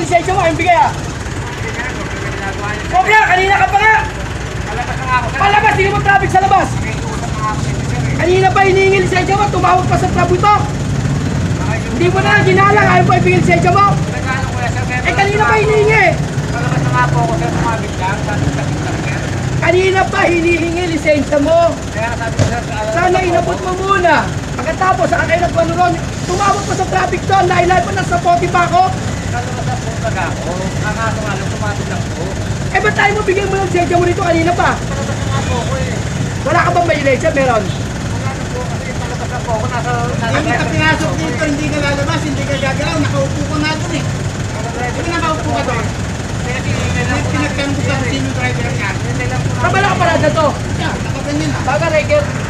lisensya mo, ang bigay ah. Ginagawa niya. Sobra, kanina ka pa nga. Palabas na ako, sir. Palabas, hindi mo traffic sa labas. Sir. eh. Kanina pa hinihingi lisensya mo, tumawag pa sa. Baka yung- Hindi mo na ginalang, ayaw pa mo. Ko yan, sir? Kaya Eh kanina pa hinihingi. Palabas na nga po ako, sir. Sumabit lang. Sabi sir. Kanina pa hinihingi lisensya mo. Sir, sa- Sana inabot mo muna. Pagkatapos, saka kayo nagpano ron, tumawag sa traffic doon, dahil pa nasa 40 pa ako. Kalabas na po talaga ako. Ang aso nga lang, sumabit lang po. Eh ba't tayo mo bigyan mo ng lisensya mo nito kanina pa? Palabas na nga po ako eh. Wala ka bang may lisensya? Meron. Wala na po kasi palabas na po ako. Nasa... nasa Hindi ka pinasok dito, hindi ka lalabas, hindi ka gagalaw, nakaupo ka nga doon eh. Hindi nakaupo ka doon. Ko sa sino driver niya. Kabala ka parada to. Yan, nakaganyan ah. Baga, Reker.